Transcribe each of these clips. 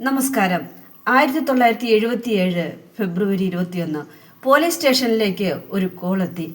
നമസ്കാരം. ആയിരത്തി തൊള്ളായിരത്തി എഴുപത്തിയേഴ് ഫെബ്രുവരി ഇരുപത്തിയൊന്ന് പോലീസ് സ്റ്റേഷനിലേക്ക് ഒരു കോൾ എത്തി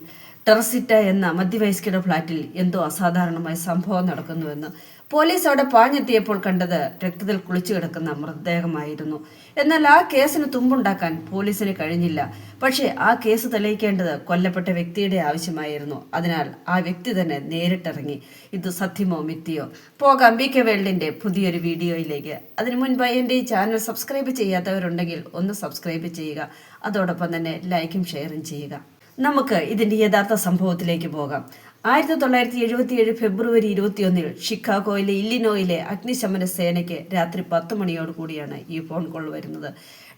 ടെറസിറ്റ എന്ന മധ്യവയസ്കയുടെ ഫ്ളാറ്റിൽ എന്തോ അസാധാരണമായ സംഭവം നടക്കുന്നുവെന്ന് പോലീസ് അവിടെ പാഞ്ഞെത്തിയപ്പോൾ കണ്ടത് രക്തത്തിൽ കുളിച്ചു കിടക്കുന്ന മൃതദേഹമായിരുന്നു. എന്നാൽ ആ കേസിന് തുമ്പുണ്ടാക്കാൻ പോലീസിന് കഴിഞ്ഞില്ല. പക്ഷേ ആ കേസ് തെളിയിക്കേണ്ടത് കൊല്ലപ്പെട്ട വ്യക്തിയുടെ ആവശ്യമായിരുന്നു. അതിനാൽ ആ വ്യക്തി തന്നെ നേരിട്ടിറങ്ങി. ഇത് സത്യമോ മിത്തിയോ പോകാം ബി കെ പുതിയൊരു വീഡിയോയിലേക്ക്. അതിനു മുൻപായി എന്റെ ഈ ചാനൽ സബ്സ്ക്രൈബ് ചെയ്യാത്തവരുണ്ടെങ്കിൽ ഒന്ന് സബ്സ്ക്രൈബ് ചെയ്യുക. അതോടൊപ്പം തന്നെ ലൈക്കും ഷെയറും ചെയ്യുക. നമുക്ക് ഇതിന്റെ യഥാർത്ഥ സംഭവത്തിലേക്ക് പോകാം. ആയിരത്തി തൊള്ളായിരത്തി എഴുപത്തിയേഴ് ഫെബ്രുവരി ഇരുപത്തിയൊന്നിൽ ഷിക്കാഗോയിലെ ഇല്ലിനോയിലെ അഗ്നിശമന സേനയ്ക്ക് രാത്രി പത്ത് മണിയോട് കൂടിയാണ് ഈ ഫോൺ കോൾ വരുന്നത്.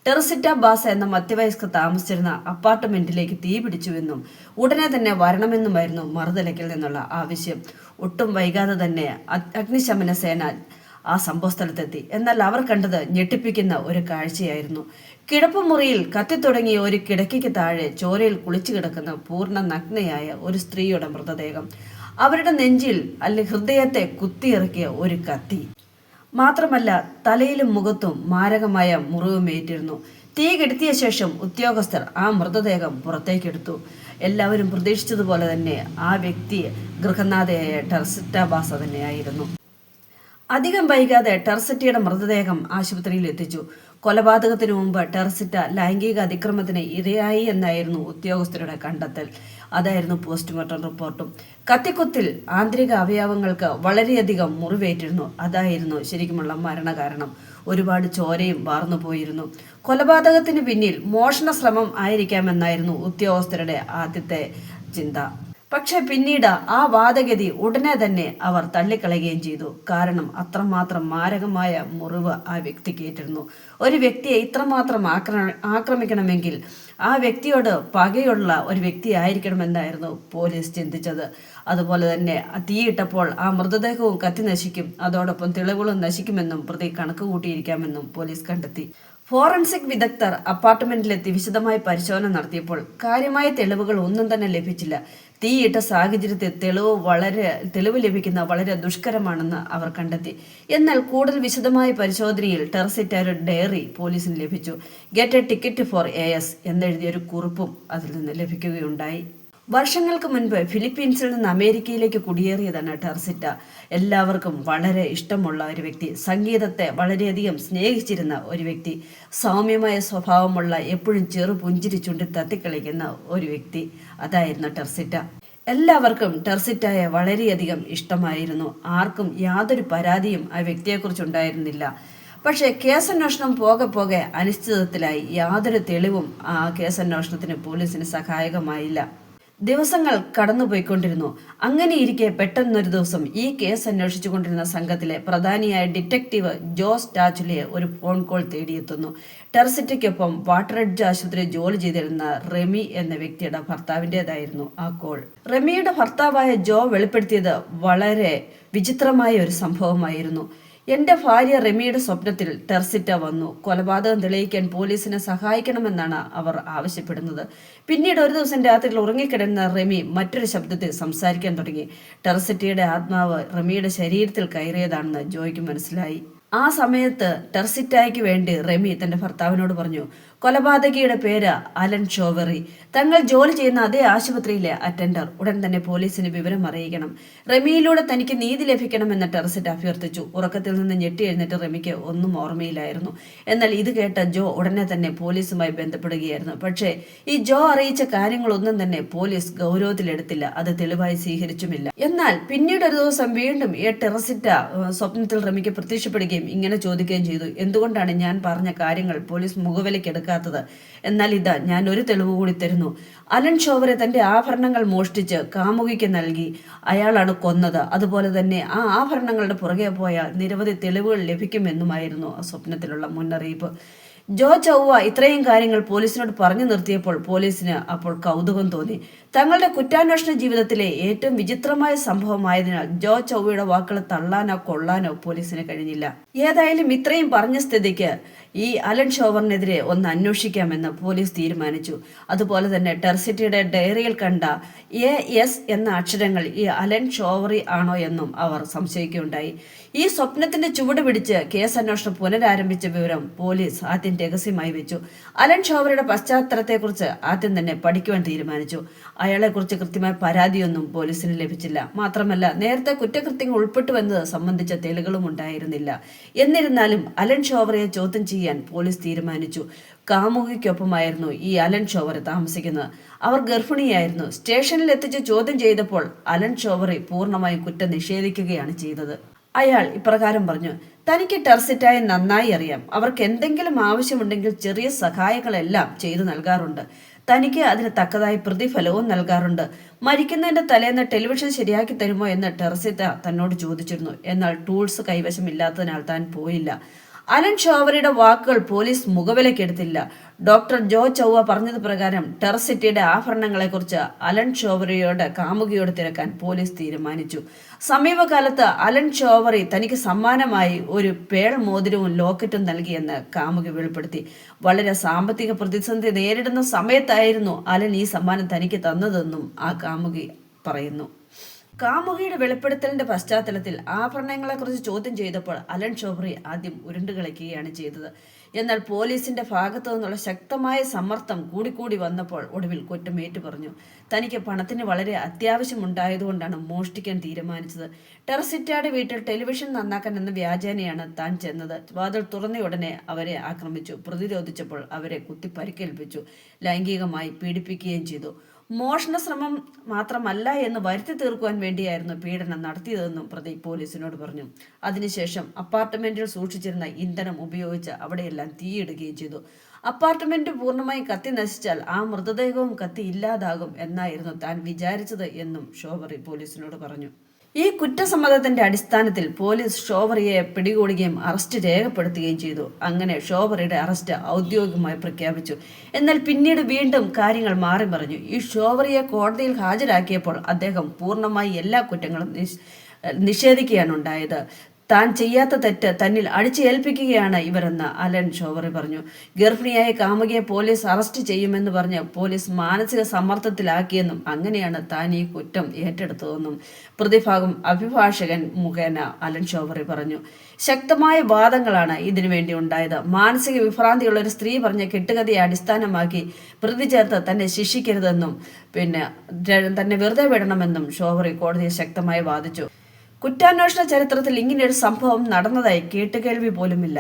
ടെറസിറ്റ ബാസ എന്ന മധ്യവയസ്ക താമസിച്ചിരുന്ന അപ്പാർട്ട്മെന്റിലേക്ക് തീ പിടിച്ചുവെന്നും ഉടനെ തന്നെ വരണമെന്നുമായിരുന്നു മറുതലയ്ക്കിൽ നിന്നുള്ള ആവശ്യം. ഒട്ടും വൈകാതെ തന്നെ അഗ്നിശമന സേന ആ സംഭവസ്ഥലത്തെത്തി. എന്നാൽ അവർ കണ്ടത് ഞെട്ടിപ്പിക്കുന്ന ഒരു കാഴ്ചയായിരുന്നു. കിടപ്പുമുറിയിൽ കത്തിത്തുടങ്ങിയ ഒരു കിടക്കയ്ക്ക് താഴെ ചോരയിൽ കുളിച്ചു കിടക്കുന്ന പൂർണ നഗ്നയായ ഒരു സ്ത്രീയുടെ മൃതദേഹം. അവരുടെ നെഞ്ചിൽ അല്ലെ ഹൃദയത്തെ കുത്തിയിറക്കിയ ഒരു കത്തി. മാത്രമല്ല തലയിലും മുഖത്തും മാരകമായ മുറിവുമേറ്റിരുന്നു തീ കെടുത്തിയ ശേഷം ഉദ്യോഗസ്ഥർ ആ മൃതദേഹം പുറത്തേക്കെടുത്തു. എല്ലാവരും പ്രതീക്ഷിച്ചതുപോലെ തന്നെ ആ വ്യക്തി ഗൃഹനാഥയായ ടെർസിറ്റ ബാസ തന്നെയായിരുന്നു. അധികം വൈകാതെ ടെർസിറ്റയുടെ മൃതദേഹം ആശുപത്രിയിൽ എത്തിച്ചു. കൊലപാതകത്തിനു മുമ്പ് ടെർസിറ്റ ലൈംഗിക അതിക്രമത്തിന് ഇരയായി എന്നായിരുന്നു ഉദ്യോഗസ്ഥരുടെ കണ്ടെത്തൽ. അതായിരുന്നു പോസ്റ്റ്മോർട്ടം റിപ്പോർട്ടും. കത്തിക്കുത്തിൽ ആന്തരിക അവയവങ്ങൾക്ക് വളരെയധികം മുറിവേറ്റിരുന്നു. അതായിരുന്നു ശരിക്കുമുള്ള മരണകാരണം. ഒരുപാട് ചോരയും വാർന്നു പോയിരുന്നു. കൊലപാതകത്തിന് പിന്നിൽ മോഷണ ശ്രമം ആയിരിക്കാമെന്നായിരുന്നു ഉദ്യോഗസ്ഥരുടെ ആദ്യത്തെ ചിന്ത. പക്ഷെ പിന്നീട് ആ വാദഗതി ഉടനെ തന്നെ അവർ തള്ളിക്കളയുകയും ചെയ്തു. കാരണം അത്രമാത്രം മാരകമായ മുറിവ് ആ വ്യക്തിക്ക് ഏറ്റിരുന്നു ഒരു വ്യക്തിയെ ഇത്രമാത്രം ആക്ര ആക്രമിക്കണമെങ്കിൽ ആ വ്യക്തിയോട് പകയുള്ള ഒരു വ്യക്തി ആയിരിക്കണമെന്നായിരുന്നു പോലീസ് ചിന്തിച്ചത്. അതുപോലെ തന്നെ തീയിട്ടപ്പോൾ ആ മൃതദേഹവും കത്തി നശിക്കും. അതോടൊപ്പം തെളിവുകളും നശിക്കുമെന്നും പ്രതി കണക്ക് കൂട്ടിയിരിക്കാമെന്നും പോലീസ് കണ്ടെത്തി. ഫോറൻസിക് വിദഗ്ധർ അപ്പാർട്ട്മെന്റിലെത്തി വിശദമായി പരിശോധന നടത്തിയപ്പോൾ കാര്യമായ തെളിവുകൾ ഒന്നും തന്നെ ലഭിച്ചില്ല. തീയിട്ട സാഹചര്യത്തിൽ തെളിവ് വളരെ തെളിവ് ലഭിക്കുന്ന വളരെ ദുഷ്കരമാണെന്ന് അവർ കണ്ടെത്തി. എന്നാൽ കൂടുതൽ വിശദമായ പരിശോധനയിൽ ടെറസിറ്റൊരു ഡയറി പോലീസിന് ലഭിച്ചു. Get a ticket for A S എന്നെഴുതിയ ഒരു കുറിപ്പും അതിൽ നിന്ന് ലഭിക്കുകയുണ്ടായി. വർഷങ്ങൾക്ക് മുൻപ് ഫിലിപ്പീൻസിൽ നിന്ന് അമേരിക്കയിലേക്ക് കുടിയേറിയതാണ് ടെർസിറ്റ. എല്ലാവർക്കും വളരെ ഇഷ്ടമുള്ള ഒരു വ്യക്തി. സംഗീതത്തെ വളരെയധികം സ്നേഹിച്ചിരുന്ന ഒരു വ്യക്തി. സൗമ്യമായ സ്വഭാവമുള്ള എപ്പോഴും ചെറു പുഞ്ചിരി ചുണ്ടി തത്തിക്കളിക്കുന്ന ഒരു വ്യക്തി അതായിരുന്നു ടെർസിറ്റ. എല്ലാവർക്കും ടെർസിറ്റായെ വളരെയധികം ഇഷ്ടമായിരുന്നു. ആർക്കും യാതൊരു പരാതിയും ആ വ്യക്തിയെക്കുറിച്ചുണ്ടായിരുന്നില്ല. പക്ഷേ കേസന്വേഷണം പോകെ പോകെ അനിശ്ചിതത്വത്തിലായി യാതൊരു തെളിവും ആ കേസന്വേഷണത്തിന് പോലീസിന് സഹായകമായില്ല. ദിവസങ്ങൾ കടന്നുപോയിക്കൊണ്ടിരുന്നു. അങ്ങനെ ഇരിക്കെ പെട്ടെന്നൊരു ദിവസം ഈ കേസ് അന്വേഷിച്ചുകൊണ്ടിരുന്ന സംഘത്തിലെ പ്രധാനിയായ ഡിറ്റക്റ്റീവ് ജോസ് ടാച്ചുലിയെ ഒരു ഫോൺ കോൾ തേടിയെത്തുന്നു. ടെർസിറ്റയ്ക്കൊപ്പം വാട്ടർഡ്ജ് ആശുപത്രി ജോലി ചെയ്തിരുന്ന റെമി എന്ന വ്യക്തിയുടെ ഭർത്താവിന്റെതായിരുന്നു ആ കോൾ. റെമിയുടെ ഭർത്താവായ ജോ വെളിപ്പെടുത്തിയത് വളരെ വിചിത്രമായ ഒരു സംഭവമായിരുന്നു. എന്റെ ഭാര്യ റെമിയുടെ സ്വപ്നത്തിൽ ടെർസിറ്റ വന്നു. കൊലപാതകം തെളിയിക്കാൻ പോലീസിനെ സഹായിക്കണമെന്നാണ് അവർ ആവശ്യപ്പെടുന്നത്. പിന്നീട് ഒരു ദിവസം രാത്രിയിൽ ഉറങ്ങിക്കിടന്ന റെമി മറ്റൊരു ശബ്ദത്തിൽ സംസാരിക്കാൻ തുടങ്ങി. ടെർസിറ്റയുടെ ആത്മാവ് റെമിയുടെ ശരീരത്തിൽ കയറിയതാണെന്ന് ജോയ്ക്ക് മനസ്സിലായി. ആ സമയത്ത് ടെർസിറ്റായ്ക്ക് വേണ്ടി റെമി തന്റെ ഭർത്താവിനോട് പറഞ്ഞു കൊലപാതകിയുടെ പേര് അലൻ ചോവറി. തങ്ങൾ ജോലി ചെയ്യുന്ന അതേ ആശുപത്രിയിലെ അറ്റൻഡർ. ഉടൻ തന്നെ പോലീസിന് വിവരം അറിയിക്കണം. റെമിയിലൂടെ തനിക്ക് നീതി ലഭിക്കണമെന്ന് ടെറസിറ്റ് അഭ്യർത്ഥിച്ചു. ഉറക്കത്തിൽ നിന്ന് ഞെട്ടി എഴുന്നേറ്റ് റെമിക്ക് ഒന്നും ഓർമ്മയിലായിരുന്നു എന്നാൽ ഇത് കേട്ട ജോ ഉടനെ തന്നെ പോലീസുമായി ബന്ധപ്പെടുകയായിരുന്നു. പക്ഷേ ഈ ജോ അറിയിച്ച കാര്യങ്ങളൊന്നും തന്നെ പോലീസ് ഗൗരവത്തിലെടുത്തില്ല. അത് തെളിവായി സ്വീകരിച്ചുമില്ല. എന്നാൽ പിന്നീട് ഒരു ദിവസം വീണ്ടും ഈ ടെറസിറ്റ സ്വപ്നത്തിൽ റെമിക്ക് പ്രത്യക്ഷപ്പെടുകയും ഇങ്ങനെ ചോദിക്കുകയും ചെയ്തു. എന്തുകൊണ്ടാണ് ഞാൻ പറഞ്ഞ കാര്യങ്ങൾ പോലീസ് മുഖവിലക്കെടുക്കാത്തത് എന്നാൽ ഇതാ ഞാൻ ഒരു തെളിവ് കൂടി തരുന്നു. അലൻ ഷോവറെ തന്റെ ആഭരണങ്ങൾ മോഷ്ടിച്ച് കാമുകിക്ക് നൽകി. അയാളാണ് കൊന്നത്. അതുപോലെ തന്നെ ആ ആഭരണങ്ങളുടെ പുറകെ പോയാൽ നിരവധി തെളിവുകൾ ലഭിക്കുമെന്നുമായിരുന്നു ആ സ്വപ്നത്തിലുള്ള മുന്നറിയിപ്പ്. ജോ ചൊവ്വ ഇത്രയും കാര്യങ്ങൾ പോലീസിനോട് പറഞ്ഞു നിർത്തിയപ്പോൾ പോലീസിന് അപ്പോൾ കൗതുകം തോന്നി. തങ്ങളുടെ കുറ്റാന്വേഷണ ജീവിതത്തിലെ ഏറ്റവും വിചിത്രമായ സംഭവമായതിനാൽ ജോ ചൊവ്വയുടെ വാക്കുകൾ തള്ളാനോ കൊള്ളാനോ പോലീസിന് കഴിഞ്ഞില്ല. ഏതായാലും ഇത്രയും പറഞ്ഞ സ്ഥിതിക്ക് ഈ അലൻ ഷോവറിനെതിരെ ഒന്ന് അന്വേഷിക്കാമെന്ന് പോലീസ് തീരുമാനിച്ചു. അതുപോലെ തന്നെ ടെർസിറ്റിയുടെ ഡയറിയിൽ കണ്ട എ എസ് എന്ന അക്ഷരങ്ങൾ ഈ അലൻ ഷോവറി ആണോ എന്നും അവർ സംശയിക്കുകയുണ്ടായി. ഈ സ്വപ്നത്തിന്റെ ചുവട് പിടിച്ച് കേസ് അന്വേഷണം പുനരാരംഭിച്ച വിവരം പോലീസ് ആദ്യം രഹസ്യമായി വെച്ചു. അലൻ ഷോവറിയുടെ പശ്ചാത്തലത്തെക്കുറിച്ച് ആദ്യം തന്നെ പഠിക്കുവാൻ തീരുമാനിച്ചു. അയാളെക്കുറിച്ച് കൃത്യമായ പരാതിയൊന്നും പോലീസിന് ലഭിച്ചില്ല. മാത്രമല്ല നേരത്തെ കുറ്റകൃത്യങ്ങൾ ഉൾപ്പെട്ടുവെന്നത് സംബന്ധിച്ച തെളിവുകളും ഉണ്ടായിരുന്നില്ല. എന്നിരുന്നാലും അലൻ ഷോവറയെ ചോദ്യം ചെയ്യാൻ പോലീസ് തീരുമാനിച്ചു. കാമുകിക്കൊപ്പമായിരുന്നു ഈ അലൻ ഷോവർ താമസിക്കുന്നത്. അവർ ഗർഭിണിയായിരുന്നു. സ്റ്റേഷനിൽ എത്തിച്ച് ചോദ്യം ചെയ്തപ്പോൾ അലൻ ഷോവറി പൂർണമായും കുറ്റം നിഷേധിക്കുകയാണ് ചെയ്തത്. അയാൾ ഇപ്രകാരം പറഞ്ഞു തനിക്ക് ടെർസിറ്റായി നന്നായി അറിയാം. അവർക്ക് എന്തെങ്കിലും ആവശ്യമുണ്ടെങ്കിൽ ചെറിയ സഹായങ്ങളെല്ലാം ചെയ്തു നൽകാറുണ്ട്. തനിക്ക് അതിന് തക്കതായ പ്രതിഫലവും നൽകാറുണ്ട്. മരിക്കുന്നതിന്റെ തലേന്ന് ടെലിവിഷൻ ശരിയാക്കി തരുമോ എന്ന് ടെർസിറ്റ തന്നോട് ചോദിച്ചിരുന്നു. എന്നാൽ ടൂൾസ് കൈവശമില്ലാത്തതിനാൽ താൻ പോയില്ല. അലൻ ഷോവറിയുടെ വാക്കുകൾ പോലീസ് മുഖവിലക്കെടുത്തില്ല. ഡോക്ടർ ജോ ചൗവ പറഞ്ഞത് പ്രകാരം ടെറസിറ്റിയുടെ ആഭരണങ്ങളെക്കുറിച്ച് അലൻ ഷോവറിയോട് കാമുകിയോട് തിരക്കാൻ പോലീസ് തീരുമാനിച്ചു. സമീപകാലത്ത് അലൻ ഷോവറി തനിക്ക് സമ്മാനമായി ഒരു പേൾ മോതിരവും ലോക്കറ്റും നൽകിയെന്ന് കാമുകി വെളിപ്പെടുത്തി. വളരെ സാമ്പത്തിക പ്രതിസന്ധി നേരിടുന്ന സമയത്തായിരുന്നു അലൻ ഈ സമ്മാനം തനിക്ക് തന്നതെന്നും ആ കാമുകി പറയുന്നു. കാമുകിയുടെ വെളിപ്പെടുത്തലിന്റെ പശ്ചാത്തലത്തിൽ ആഭരണങ്ങളെക്കുറിച്ച് ചോദ്യം ചെയ്തപ്പോൾ അലൻ ഷോബ്രി ആദ്യം ഉരുണ്ടുകളിക്കുകയാണ് ചെയ്തത്. എന്നാൽ പോലീസിന്റെ ഭാഗത്തു നിന്നുള്ള ശക്തമായ സമ്മർദ്ദം കൂടിക്കൂടി വന്നപ്പോൾ ഒടുവിൽ കുറ്റം ഏറ്റു പറഞ്ഞു. തനിക്ക് പണത്തിന് വളരെ അത്യാവശ്യമുണ്ടായതുകൊണ്ടാണ് മോഷ്ടിക്കാൻ തീരുമാനിച്ചത്. ടെറസിറ്റായുടെ വീട്ടിൽ ടെലിവിഷൻ നന്നാക്കാൻ എന്ന വ്യാജേനയാണ് താൻ ചെന്നത്. വാതിൽ തുറന്ന ഉടനെ അവരെ ആക്രമിച്ചു. പ്രതിരോധിച്ചപ്പോൾ അവരെ കുത്തി പരിക്കേൽപ്പിച്ചു ലൈംഗികമായി പീഡിപ്പിക്കുകയും ചെയ്തു. മോഷണ ശ്രമം മാത്രമല്ല എന്ന് വരുത്തി തീർക്കുവാൻ വേണ്ടിയായിരുന്നു പീഡനം നടത്തിയതെന്നും പ്രതി പോലീസിനോട് പറഞ്ഞു. അതിനുശേഷം അപ്പാർട്ട്മെന്റിൽ സൂക്ഷിച്ചിരുന്ന ഇന്ധനം ഉപയോഗിച്ച് അവിടെയെല്ലാം തീയിടുകയും ചെയ്തു. അപ്പാർട്ട്മെന്റ് പൂർണമായും കത്തി നശിച്ചാൽ ആ മൃതദേഹവും കത്തി ഇല്ലാതാകും എന്നായിരുന്നു താൻ വിചാരിച്ചത് എന്നും ഷോബറി പോലീസിനോട് പറഞ്ഞു. ഈ കുറ്റസമ്മതത്തിന്റെ അടിസ്ഥാനത്തിൽ പോലീസ് ഷോവറിയെ പിടികൂടുകയും അറസ്റ്റ് രേഖപ്പെടുത്തുകയും ചെയ്തു. അങ്ങനെ ഷോവറിയുടെ അറസ്റ്റ് ഔദ്യോഗികമായി പ്രഖ്യാപിച്ചു. എന്നാൽ പിന്നീട് വീണ്ടും കാര്യങ്ങൾ മാറി പറഞ്ഞു ഈ ഷോവറിയെ കോടതിയിൽ ഹാജരാക്കിയപ്പോൾ അദ്ദേഹം പൂർണമായി എല്ലാ കുറ്റങ്ങളും നിഷേധിക്കുകയാണ് ഉണ്ടായത്. താൻ ചെയ്യാത്ത തെറ്റ് തന്നിൽ അടിച്ചേൽപ്പിക്കുകയാണ് ഇവരെന്ന് അലൻ ഷോവറി പറഞ്ഞു. ഗർഭിണിയായ കാമുകിയെ പോലീസ് അറസ്റ്റ് ചെയ്യുമെന്ന് പറഞ്ഞ് പോലീസ് മാനസിക സമ്മർദ്ദത്തിലാക്കിയെന്നും അങ്ങനെയാണ് താൻ ഈ കുറ്റം ഏറ്റെടുത്തതെന്നും പ്രതിഭാഗം അഭിഭാഷകൻ മുഖേന അലൻ ഷോവറി പറഞ്ഞു. ശക്തമായ വാദങ്ങളാണ് ഇതിനു വേണ്ടി ഉണ്ടായത്. മാനസിക വിഭ്രാന്തിയുള്ള ഒരു സ്ത്രീ പറഞ്ഞ കെട്ടുകഥയെ അടിസ്ഥാനമാക്കി പ്രതി ചേർത്ത് തന്നെ ശിക്ഷിക്കരുതെന്നും പിന്നെ തന്നെ വെറുതെ വിടണമെന്നും ഷോവറി കോടതിയെ ശക്തമായി വാദിച്ചു. കുറ്റാന്വേഷണ ചരിത്രത്തിൽ ഇങ്ങനെയൊരു സംഭവം നടന്നതായി കേട്ടുകേൾവി പോലുമില്ല.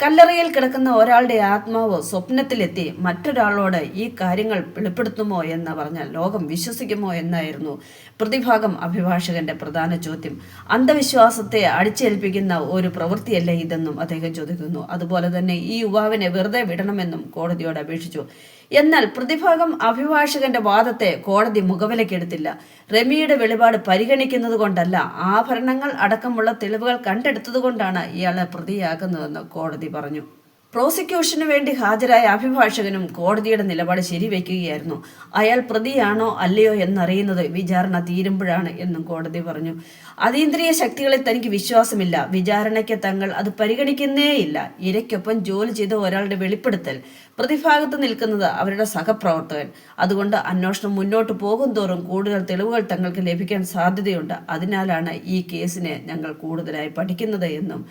കല്ലറയിൽ കിടക്കുന്ന ഒരാളുടെ ആത്മാവ് സ്വപ്നത്തിലെത്തി മറ്റൊരാളോട് ഈ കാര്യങ്ങൾ വെളിപ്പെടുത്തുമോ എന്ന് പറഞ്ഞാൽ ലോകം വിശ്വസിക്കുമോ എന്നായിരുന്നു പ്രതിഭാഗം അഭിഭാഷകന്റെ പ്രധാന ചോദ്യം. അന്ധവിശ്വാസത്തെ അടിച്ചേൽപ്പിക്കുന്ന ഒരു പ്രവൃത്തിയല്ല ഇതെന്നും അദ്ദേഹം ചോദിക്കുന്നു. അതുപോലെ തന്നെ ഈ യുവാവിനെ വെറുതെ വിടണമെന്നും കോടതിയോട് അപേക്ഷിച്ചു. എന്നാൽ പ്രതിഭാഗം അഭിഭാഷകന്റെ വാദത്തെ കോടതി മുഖവിലക്കെടുത്തില്ല. റമിയുടെ വെളിപാട് പരിഗണിക്കുന്നത് കൊണ്ടല്ല ആഭരണങ്ങൾ അടക്കമുള്ള തെളിവുകൾ കണ്ടെടുത്തതുകൊണ്ടാണ് ഇയാളെ പ്രതിയാകുന്നതെന്ന് കോടതി പറഞ്ഞു. പ്രോസിക്യൂഷന് വേണ്ടി ഹാജരായ അഭിഭാഷകനും കോടതിയുടെ നിലപാട് ശരിവെക്കുകയായിരുന്നു. അയാൾ പ്രതിയാണോ അല്ലയോ എന്നറിയുന്നത് വിചാരണ തീരുമ്പോഴാണ് എന്നും കോടതി പറഞ്ഞു. അതീന്ദ്രിയ ശക്തികളിൽ തനിക്ക് വിശ്വാസമില്ല. വിചാരണയ്ക്ക് തങ്ങൾ അത് പരിഗണിക്കുന്നേയില്ല. ഇരയ്ക്കൊപ്പം ജോലി ചെയ്ത ഒരാളുടെ വെളിപ്പെടുത്തൽ പ്രതിഭാഗത്ത് നിൽക്കുന്നത് അവരുടെ സഹപ്രവർത്തകൻ. അതുകൊണ്ട് അന്വേഷണം മുന്നോട്ട് പോകും തോറും കൂടുതൽ തെളിവുകൾ തങ്ങൾക്ക് ലഭിക്കാൻ സാധ്യതയുണ്ട്. അതിനാലാണ് ഈ കേസിനെ ഞങ്ങൾ കൂടുതലായി പഠിക്കുന്നത് എന്നും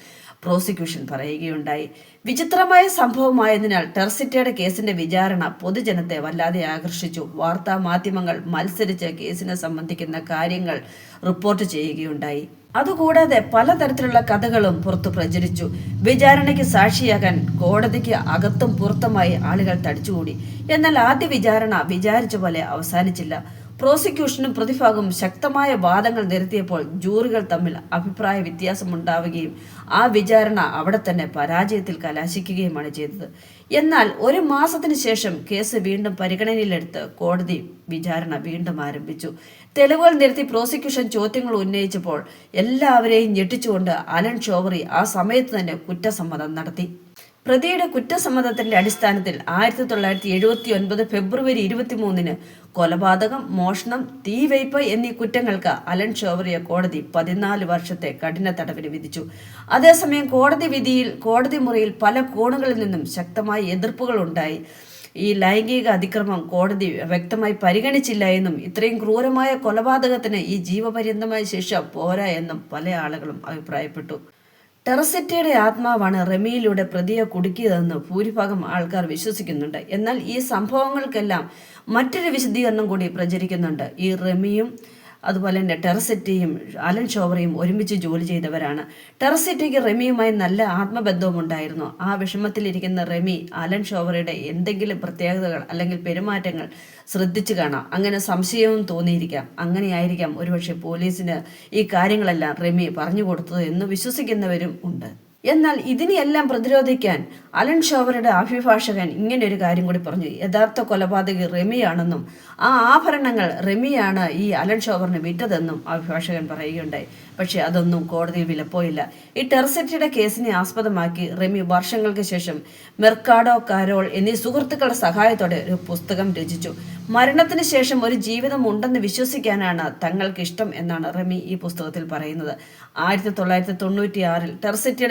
പ്രോസിക്യൂഷൻ പറയുകയുണ്ടായി. വിചിത്രമായ സംഭവമായതിനാൽ ടെർസിറ്റയുടെ കേസിന്റെ വിചാരണ പൊതുജനത്തെ വല്ലാതെ ആകർഷിച്ചു. വാർത്താ മാധ്യമങ്ങൾ മത്സരിച്ച് കേസിനെ സംബന്ധിക്കുന്ന കാര്യങ്ങൾ റിപ്പോർട്ട് ചെയ്യുകയുണ്ടായി. അതുകൂടാതെ പലതരത്തിലുള്ള കഥകളും പുറത്തു പ്രചരിച്ചു. വിചാരണയ്ക്ക് സാക്ഷിയാകാൻ കോടതിക്ക് അകത്തും പുറത്തുമായി ആളുകൾ തടിച്ചുകൂടി. എന്നാൽ ആദ്യ വിചാരണ വിചാരിച്ച പോലെ അവസാനിച്ചില്ല. പ്രോസിക്യൂഷനും പ്രതിഭാഗവും ശക്തമായ വാദങ്ങൾ നിരത്തിയപ്പോൾ ജൂറികൾ തമ്മിൽ അഭിപ്രായ വ്യത്യാസമുണ്ടാവുകയും ആ വിചാരണ അവിടെ തന്നെ പരാജയത്തിൽ കലാശിക്കുകയുമാണ് ചെയ്തത്. എന്നാൽ ഒരു മാസത്തിന് ശേഷം കേസ് വീണ്ടും പരിഗണനയിലെടുത്ത് കോടതി വിചാരണ വീണ്ടും ആരംഭിച്ചു. തെളിവുകൾ നിരത്തി പ്രോസിക്യൂഷൻ ചോദ്യങ്ങൾ ഉന്നയിച്ചപ്പോൾ എല്ലാവരെയും ഞെട്ടിച്ചുകൊണ്ട് അലൻ ഷോവറി ആ സമയത്ത് തന്നെ കുറ്റസമ്മതം നടത്തി. പ്രതിയുടെ കുറ്റസമ്മതത്തിന്റെ അടിസ്ഥാനത്തിൽ ആയിരത്തി തൊള്ളായിരത്തി എഴുപത്തി ഒൻപത് ഫെബ്രുവരി ഇരുപത്തിമൂന്നിന് കൊലപാതകം മോഷണം തീവയ്പ് എന്നീ കുറ്റങ്ങൾക്ക് അലൻ ഷോവറിയെ കോടതി പതിനാല് വർഷത്തെ കഠിന തടവിന് വിധിച്ചു. അതേസമയം കോടതി വിധിയിൽ കോടതി മുറിയിൽ പല കോണുകളിൽ നിന്നും ശക്തമായ എതിർപ്പുകൾ ഉണ്ടായി. ഈ ലൈംഗിക അതിക്രമം കോടതി വ്യക്തമായി പരിഗണിച്ചില്ല എന്നും ഇത്രയും ക്രൂരമായ കൊലപാതകത്തിന് ഈ ജീവപര്യന്തമായ ശിക്ഷ പോരാ എന്നും പല ആളുകളും അഭിപ്രായപ്പെട്ടു. ടെറസിറ്റയുടെ ആത്മാവാണ് റെമിയിലൂടെ പ്രതിയെ കുടുക്കിയതെന്ന് ഭൂരിഭാഗം ആൾക്കാർ വിശ്വസിക്കുന്നുണ്ട്. എന്നാൽ ഈ സംഭവങ്ങൾക്കെല്ലാം മറ്റൊരു വിശദീകരണം കൂടി പ്രചരിക്കുന്നുണ്ട്. ഈ റെമിയും അതുപോലെ തന്നെ ടെറസെറ്റിയും അലൻ ഷോവറയും ഒരുമിച്ച് ജോലി ചെയ്തവരാണ്. ടെറസെറ്റിക്ക് റെമിയുമായി നല്ല ആത്മബന്ധവും ഉണ്ടായിരുന്നു ആ വിഷമത്തിലിരിക്കുന്ന റെമി അലൻ ഷോവറയുടെ എന്തെങ്കിലും പ്രത്യേകതകൾ അല്ലെങ്കിൽ പെരുമാറ്റങ്ങൾ ശ്രദ്ധിച്ചു കാണാം. അങ്ങനെ സംശയവും തോന്നിയിരിക്കാം. അങ്ങനെയായിരിക്കാം ഒരുപക്ഷെ പോലീസിന് ഈ കാര്യങ്ങളെല്ലാം റെമി പറഞ്ഞു കൊടുത്തത് എന്ന് വിശ്വസിക്കുന്നവരും ഉണ്ട്. എന്നാൽ ഇതിനെയെല്ലാം പ്രതിരോധിക്കാൻ അലൻ ഷോവറുടെ അഭിഭാഷകൻ ഇങ്ങനെ ഒരു കാര്യം കൂടി പറഞ്ഞു. യഥാർത്ഥ കൊലപാതകി റെമിയാണെന്നും ആ ആഭരണങ്ങൾ റെമിയാണ് ഈ അലൻ ഷോവറിന് വിറ്റതെന്നും അഭിഭാഷകൻ പറയുകയുണ്ടായി. പക്ഷേ അതൊന്നും കോടതിയിൽ വിലപ്പോയില്ല ഈ ടെർസെറ്റിയുടെ കേസിനെ ആസ്പദമാക്കി റെമി വർഷങ്ങൾക്ക് ശേഷം മെർക്കാഡോ കാരോൾ എന്നീ സുഹൃത്തുക്കളുടെ സഹായത്തോടെ ഒരു പുസ്തകം രചിച്ചു. മരണത്തിന് ശേഷം ഒരു ജീവിതം ഉണ്ടെന്ന് വിശ്വസിക്കാനാണ് തങ്ങൾക്ക് ഇഷ്ടം എന്നാണ് റെമി ഈ പുസ്തകത്തിൽ പറയുന്നത്. ആയിരത്തി തൊള്ളായിരത്തി തൊണ്ണൂറ്റി ആറിൽ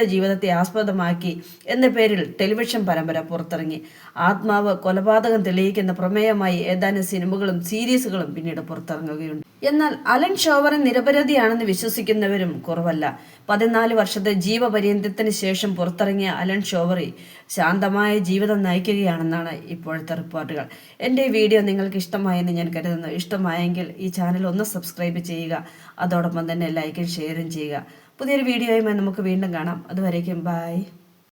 ജീവിതത്തെ ആസ്പദമാക്കി എന്ന പേരിൽ ടെലിവിഷൻ പരമ്പര പുറത്തിറങ്ങി. ആത്മാവ് കൊലപാതകം തെളിയിക്കുന്ന പ്രമേയമായി ഏതാനും സിനിമകളും സീരീസുകളും പിന്നീട് പുറത്തിറങ്ങുകയുണ്ട്. എന്നാൽ അലൻ ഷോവറൻ നിരപരാധിയാണെന്ന് വിശ്വസിക്കുന്നവരും കുറവല്ല. പതിനാല് വർഷത്തെ ജീവപര്യന്തത്തിന് ശേഷം പുറത്തിറങ്ങിയ അലൻ ഷോവറി ശാന്തമായ ജീവിതം നയിക്കുകയാണെന്നാണ് ഇപ്പോഴത്തെ റിപ്പോർട്ടുകൾ. എന്റെ വീഡിയോ നിങ്ങൾക്ക് ഇഷ്ടമായെന്ന് ഞാൻ കരുതുന്നു. ഇഷ്ടമായെങ്കിൽ ഈ ചാനൽ ഒന്ന് സബ്സ്ക്രൈബ് ചെയ്യുക. അതോടൊപ്പം തന്നെ ലൈക്കും ഷെയറും ചെയ്യുക. പുതിയൊരു വീഡിയോയുമായി നമുക്ക് വീണ്ടും കാണാം. അതുവരേക്കും ബൈ.